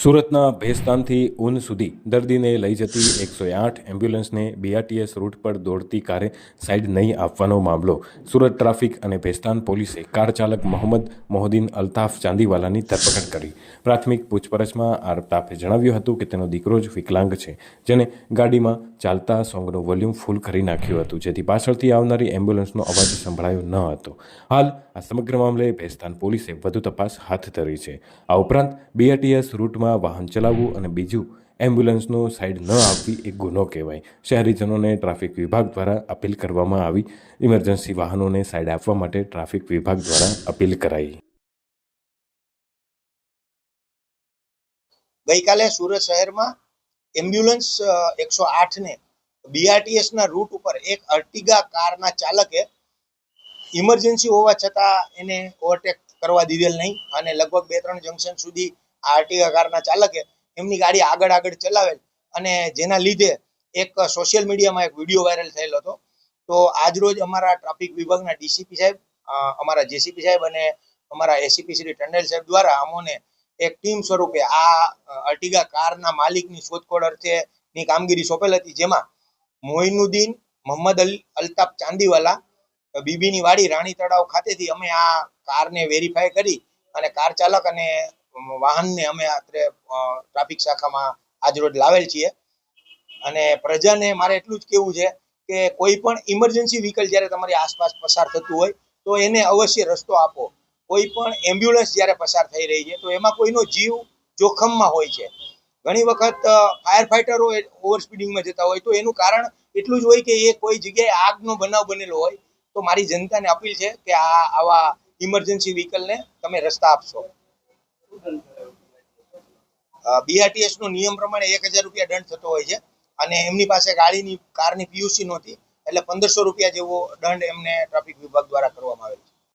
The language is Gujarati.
સુરતના ભેસ્તાનથી ઉન સુધી દર્દીને લઈ જતી એકસો આઠ એમ્બ્યુલન્સને બીઆરટીએસ રૂટ પર દોડતી કારે સાઈડ નહીં આપવાનો મામલો. સુરત ટ્રાફિક અને ભેસ્તાન પોલીસે કાર ચાલક મોહમ્મદ મોહદ્દીન અલ્તાફ ચાંદીવાલાની ધરપકડ કરી. પ્રાથમિક પૂછપરછમાં અલ્તાફે જણાવ્યું હતું કે તેનો દીકરો જ વિકલાંગ છે, જેને ગાડીમાં ચાલતા સોંગનું વોલ્યુમ ફૂલ કરી નાખ્યું હતું, જેથી પાછળથી આવનારી એમ્બ્યુલન્સનો અવાજ સંભળાયો ન હતો. હાલ આ સમગ્ર મામલે ભેસ્તાન પોલીસે વધુ તપાસ હાથ ધરી છે. આ ઉપરાંત બીઆરટીએસ રૂટમાં વાહન ચલાવવું અને બીજું એમ્બ્યુલન્સનો સાઇડ ન આપવી એ ગુનો કહેવાય. શહેરીજનોને ટ્રાફિક વિભાગ દ્વારા અપીલ કરવામાં આવી. ઇમરજન્સી વાહનોને સાઇડ આપવા માટે ટ્રાફિક વિભાગ દ્વારા અપીલ કરાઈ. ગઈકાલે સુરત શહેરમાં એમ્બ્યુલન્સ એકસો આઠને બીઆરટીએસના રૂટ ઉપર એક અર્ટિગા કારના ચાલકે ઇમરજન્સી હોવા છતાં એને ઓવરટેક કરવા દીધેલ નહીં અને લગભગ બે ત્રણ જંકશન સુધી આ અર્ટિગા કારના ચાલકે એમની ગાડી આગળ આગળ ચલાવેલ. અને જેના લીધે એક સોશિયલ મીડિયામાં એક વીડિયો વાયરલ થયેલો હતો. તો આજરોજ અમારા ટ્રાફિક વિભાગના ડીસીપી સાહેબ અમારા જેસીપી સાહેબ અને અમારા એસીપી શ્રી ટંડેલ સાહેબ દ્વારા અમોને એક ટીમ સ્વરૂપે આ અર્ટિગા કારના માલિકની શોધખોળ અર્થેની કામગીરી સોંપેલ હતી. જેમાં મોઇનુદ્દીન, મોહમ્મદ અલ, અલ્તાફ ચાંદીવાલા, બીબીની વાડી રાણી તળાવ ખાતેથી અમે આ કારને વેરીફાઈ કરી અને કાર ચાલક અને વાહનને અમે અત્રે ટ્રાફિક શાખામાં આજરોજ લાવેલ છીએ. અને પ્રજાને મારે એટલું જ કહેવું છે કે કોઈ પણ ઇમરજન્સી વ્હીકલ જ્યારે તમારી આસપાસ પસાર થતું હોય, તો એને અવશ્ય રસ્તો આપો. કોઈ પણ એમ્બ્યુલન્સ જ્યારે પસાર થઈ રહી છે, તો એમાં કોઈનો જીવ જોખમમાં હોય છે. ઘણી વખત ફાયર ફાઈટરો ઓવર સ્પીડિંગમાં જતા હોય, તો એનું કારણ એટલું જ હોય કે એ કોઈ જગ્યાએ આગનો બનાવ બનેલો હોય, તો મારી જનતાને અપીલ છે કે આ આવા ઇમરજન્સી વ્હીકલને તમે રસ્તા આપશો. બીઆરટીએસ નો નિયમ પ્રમાણે એક હજાર રૂપિયા દંડ થતો હોય છે અને એમની પાસે ગાડીની, કારની પીયુસી નહોતી એટલે પંદરસો રૂપિયા જેવો દંડ એમને ટ્રાફિક વિભાગ દ્વારા કરવામાં આવેલ છે.